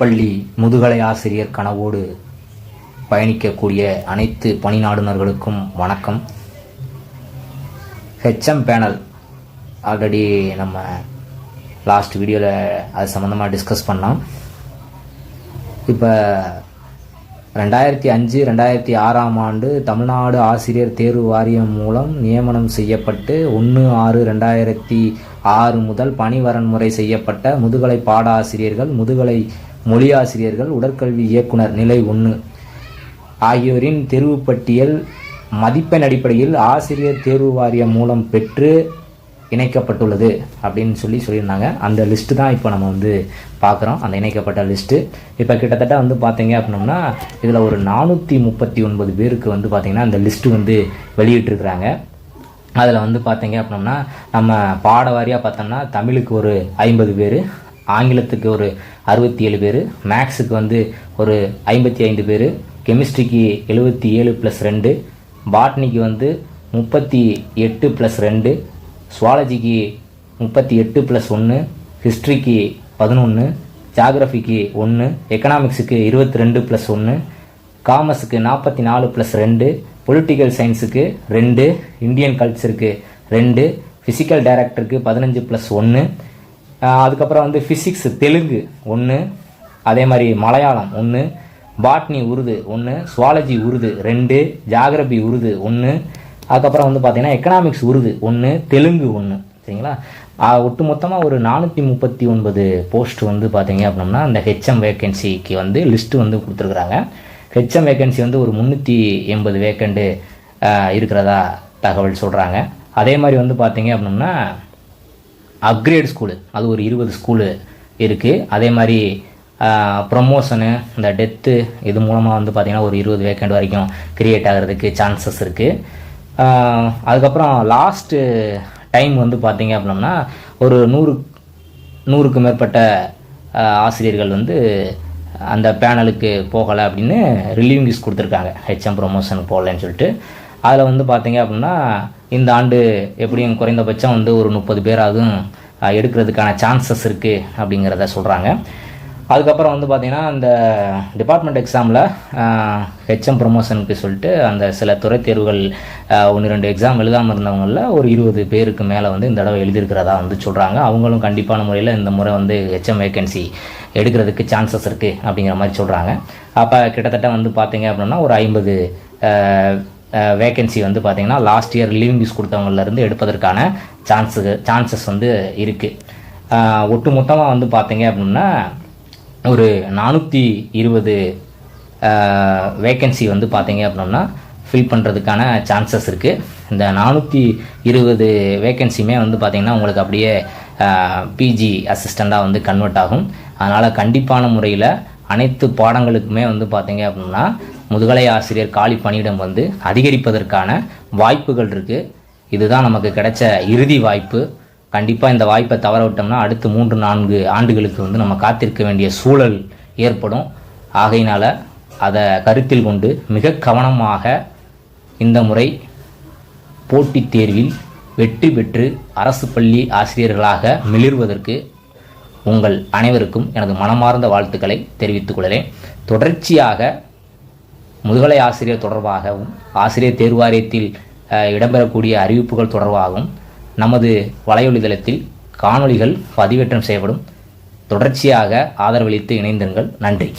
பள்ளி முதுகலை ஆசிரியர் கனவோடு பயணிக்கக்கூடிய அனைத்து பணிநாடுனர்களுக்கும் வணக்கம். ஹெச்எம் பேனல் ஆல்ரெடி நம்ம லாஸ்ட் வீடியோவில் அது சம்மந்தமாக டிஸ்கஸ் பண்ணோம். இப்போ ரெண்டாயிரத்தி அஞ்சு ரெண்டாயிரத்தி ஆறாம் ஆண்டு தமிழ்நாடு ஆசிரியர் தேர்வு வாரியம் மூலம் நியமனம் செய்யப்பட்டு ஒன்று ஆறு ரெண்டாயிரத்தி ஆறு முதல் பணி வரன்முறை செய்யப்பட்ட முதுகலை பாடாசிரியர்கள் முதுகலை மொழி ஆசிரியர்கள் உடற்கல்வி இயக்குனர் நிலை ஒன்று ஆகியோரின் தேர்வு பட்டியல் மதிப்பெண் அடிப்படையில் ஆசிரியர் தேர்வு வாரியம் மூலம் பெற்று இணைக்கப்பட்டுள்ளது அப்படின்னு சொல்லி சொல்லியிருந்தாங்க. அந்த லிஸ்ட்டு தான் இப்போ நம்ம வந்து பார்க்குறோம் அந்த இணைக்கப்பட்ட லிஸ்ட்டு இப்போ கிட்டத்தட்ட வந்து பார்த்தீங்க அப்படின்னோம்னா இதில் ஒரு நானூற்றி முப்பத்தி ஒன்பது பேருக்கு வந்து பார்த்திங்கன்னா அந்த லிஸ்ட்டு வந்து வெளியிட்டிருக்கிறாங்க. அதில் வந்து பார்த்தீங்க அப்படின்னோம்னா நம்ம பாட வாரியாக பார்த்தோம்னா தமிழுக்கு ஒரு ஐம்பது பேர் ஆங்கிலத்துக்கு ஒரு அறுபத்தி ஏழு பேர் மேக்ஸுக்கு வந்து ஒரு ஐம்பத்தி ஐந்து பேர் கெமிஸ்ட்ரிக்கு எழுபத்தி ஏழு ப்ளஸ் ரெண்டு பாட்னிக்கு வந்து முப்பத்தி எட்டு ப்ளஸ் ரெண்டு சுவாலஜிக்கு முப்பத்தி எட்டு ப்ளஸ் ஒன்று ஹிஸ்ட்ரிக்கு பதினொன்று ஜாகிரஃபிக்கு ஒன்று எக்கனாமிக்ஸுக்கு இருபத்தி ரெண்டு ப்ளஸ் ஒன்று காமர்ஸுக்கு நாற்பத்தி நாலு ப்ளஸ் ரெண்டு பொலிட்டிக்கல் சயின்ஸுக்கு ரெண்டு இந்தியன் கல்ச்சருக்கு ரெண்டு ஃபிசிக்கல் டைரக்டருக்கு பதினஞ்சு ப்ளஸ் ஒன்று அதுக்கப்புறம் வந்து ஃபிசிக்ஸ் தெலுங்கு ஒன்று அதே மாதிரி மலையாளம் ஒன்று பாட்னி உருது ஒன்று சுவாலஜி உருது ரெண்டு ஜாகிரபி உருது ஒன்று அதுக்கப்புறம் வந்து பார்த்தீங்கன்னா எக்கனாமிக்ஸ் உருது ஒன்று தெலுங்கு ஒன்று சரிங்களா? ஒட்டு மொத்தமாக ஒரு நானூற்றி முப்பத்தி ஒன்பது போஸ்ட் வந்து பார்த்தீங்க அப்படின்னா அந்த ஹெச்எம் வேக்கன்சிக்கு வந்து லிஸ்ட்டு வந்து கொடுத்துருக்குறாங்க. ஹெச்எம் வேக்கன்சி வந்து ஒரு முந்நூற்றி எண்பது வேக்கண்ட்டு இருக்கிறதா தகவல் சொல்கிறாங்க அதே மாதிரி வந்து பார்த்தீங்க அப்படின்னா அப்கிரேட் ஸ்கூலு அது ஒரு இருபது ஸ்கூலு இருக்குது அதே மாதிரி ப்ரொமோஷனு இந்த டெத்து இது மூலமாக வந்து பார்த்திங்கன்னா ஒரு இருபது வேக்கண்ட் வரைக்கும் க்ரியேட் ஆகிறதுக்கு சான்சஸ் இருக்குது அதுக்கப்புறம் லாஸ்ட்டு டைம் வந்து பார்த்திங்க அப்படின்னா ஒரு நூறு நூறுக்கு மேற்பட்ட ஆசிரியர்கள் வந்து அந்த பேனலுக்கு போகலை அப்படின்னு ரிலீவிங் கொடுத்துருக்காங்க. ஹெச்எம் ப்ரொமோஷனுக்கு போகலன்னு சொல்லிட்டு. அதில் வந்து பார்த்தீங்க அப்படின்னா இந்த ஆண்டு எப்படியும் குறைந்தபட்சம் வந்து ஒரு முப்பது பேராதும் எடுக்கிறதுக்கான சான்சஸ் இருக்குது அப்படிங்கிறத சொல்கிறாங்க அதுக்கப்புறம் வந்து பார்த்திங்கன்னா அந்த டிபார்ட்மெண்ட் எக்ஸாமில் ஹெச்எம் ப்ரொமோஷனுக்கு சொல்லிட்டு அந்த சில துறை தேர்வுகள் ஒன்று ரெண்டு எக்ஸாம் எழுதாமல் இருந்தவங்களில் ஒரு இருபது பேருக்கு மேலே வந்து இந்த தடவை எழுதியிருக்கிறதா வந்து சொல்கிறாங்க அவங்களும் கண்டிப்பான முறையில் இந்த முறை வந்து ஹெச்எம் வேகன்சி எடுக்கிறதுக்கு சான்சஸ் இருக்குது அப்படிங்கிற மாதிரி சொல்கிறாங்க அப்போ கிட்டத்தட்ட வந்து பார்த்திங்க அப்படின்னா ஒரு ஐம்பது வேக்கன்சி வந்து பார்த்திங்கன்னா லாஸ்ட் இயர் லிவிங் யூஸ் கொடுத்தவங்கலேருந்து எடுப்பதற்கான சான்ஸு சான்சஸ் வந்து இருக்குது ஒட்டு மொத்தமாக வந்து பார்த்தீங்க அப்படின்னா ஒரு நானூற்றி இருபது வேக்கன்சி வந்து பார்த்தீங்க அப்படின்னா ஃபில் பண்ணுறதுக்கான சான்சஸ் இருக்குது இந்த நானூற்றி இருபது வேக்கன்சியுமே வந்து பார்த்திங்கன்னா உங்களுக்கு அப்படியே பிஜி அசிஸ்டண்ட்டாக வந்து கன்வெர்ட் ஆகும். அதனால் கண்டிப்பான முறையில் அனைத்து பாடங்களுக்குமே வந்து பார்த்திங்க அப்படின்னா முதுகலை ஆசிரியர் காலி பணியிடம் வந்து அதிகரிப்பதற்கான வாய்ப்புகள் இருக்குது இதுதான் நமக்கு கிடைச்ச இறுதி வாய்ப்பு. கண்டிப்பாக இந்த வாய்ப்பை தவற விட்டோம்னா அடுத்து மூன்று நான்கு ஆண்டுகளுக்கு வந்து நம்ம காத்திருக்க வேண்டிய சூழல் ஏற்படும். ஆகையினால் அதை கருத்தில் கொண்டு மிக கவனமாக இந்த முறை போட்டித் தேர்வில் வெற்றி பெற்று அரசு பள்ளி ஆசிரியர்களாக மிளிர்வதற்கு உங்கள் அனைவருக்கும் எனது மனமார்ந்த வாழ்த்துக்களை தெரிவித்துக் கொள்கிறேன். தொடர்ச்சியாக முதுகலை ஆசிரியர் தொடர்பாகவும் ஆசிரியர் தேர்வாரியத்தில் இடம்பெறக்கூடிய அறிவிப்புகள் தொடர்பாகவும் நமது வலையொலிதளத்தில் காணொளிகள் பதிவேற்றம் செய்யப்படும். தொடர்ச்சியாக ஆதரவளித்து இணைந்திருங்கள். நன்றி.